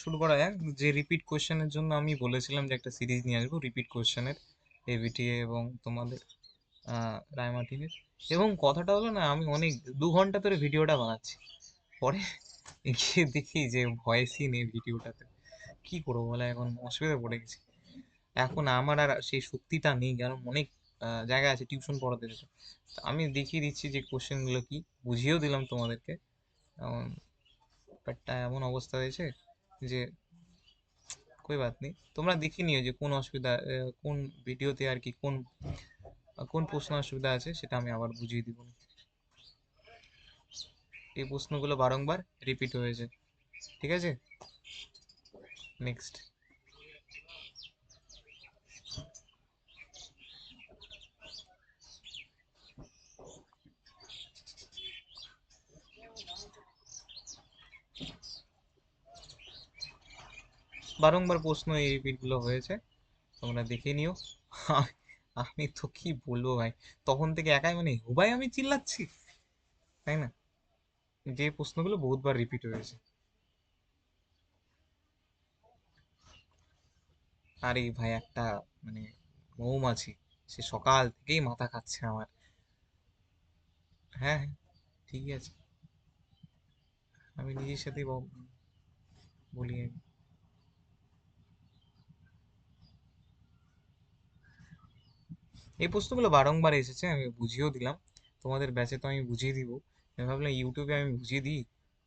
শুরু করা যাক। যে রিপিট কোশ্চেনের জন্য আমি বলেছিলাম যে একটা সিরিজ নিয়ে আসব রিপিট কোশ্চেনের এবিটিএ এবং তোমাদের রায় মার্টিনের এবং কথাটা হলো না, আমি অনেক, দু ঘণ্টা ধরে ভিডিওটা বানাচ্ছি। পরে গিয়ে দেখি যে ভয়েসই নেই ভিডিওটাতে। কি করব বলে, এখন অসুবিধা পড়ে গেছি। এখন আমার আর সেই শক্তিটা নেই, কারণ অনেক জায়গা আছে টিউশন পড়াতে যেতে। আমি দেখিয়ে দিচ্ছি যে কোশ্চেনগুলো কি, বুঝিয়েও দিলাম তোমাদেরকে। ব্যাপারটা এমন অবস্থা হয়েছে। যে, কই বাত নেই। তোমরা দেখে নিও যে কোন অসুবিধা কোন ভিডিওতে আর কি কোন কোন প্রশ্ন অসুবিধা আছে সেটা আমি আবার বুঝিয়ে দিব। এই প্রশ্নগুলো বারংবার রিপিট হয়েছে ঠিক আছে? নেক্সট বারংবার প্রশ্ন এই রিপিটগুলো হয়েছে। তোমরা দেখে নিও। আমি তো কি বলব ভাই? তখন থেকে একাই মানে হুবাই আমি চিল্লাচ্ছি। তাই না? যে প্রশ্নগুলো বহুতবার রিপিট হয়েছে। আরে ভাই, একটা মানে মৌমাছি, সে সকাল থেকেই মাথা খাচ্ছে আমার। হ্যাঁ হ্যাঁ ঠিকই আছে। আমি নিজের সাথেই ব- বলি আমি। এই প্রশ্নগুলো বারংবার এসেছে, আমি বুঝিয়েও দিলাম। তোমাদের ব্যাচে তো আমি বুঝিয়ে দিব। আমি ভাবলাম ইউটিউবে আমি বুঝিয়ে দিই,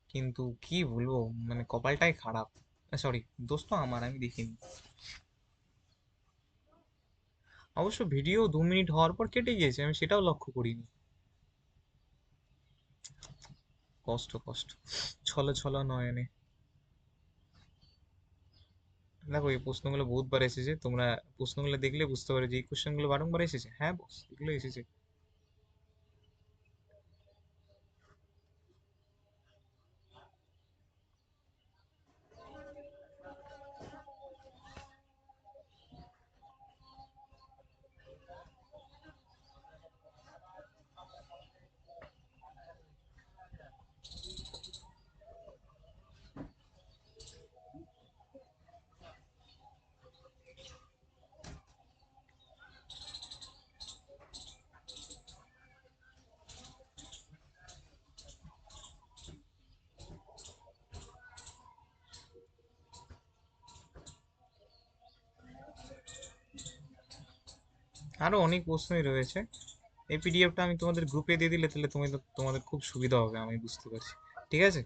কিন্তু কি বলব? মানে কপালটাই খারাপ। সরি দোস্ত আমার, আমি দেখিনি। অবশ্য ভিডিও দু মিনিট হওয়ার পর কেটে গিয়েছে, আমি সেটাও লক্ষ্য করিনি। কষ্ট কষ্ট। ছলো ছলো নয়নে। দেখো, এই প্রশ্নগুলো বহুতবার এসেছে। তোমরা প্রশ্নগুলো দেখলে বুঝতে পারো যে, এই কোশ্চেনগুলো বারংবার এসেছে। হ্যাঁ বস এগুলো এসেছে। আরও অনেক প্রশ্নই রয়েছে। এই পিডিএফটা আমি তোমাদের গ্রুপে দিয়ে দিলে তাহলে তুমি তোমাদের খুব সুবিধা হবে, আমি বুঝতে পারছি। ঠিক আছে?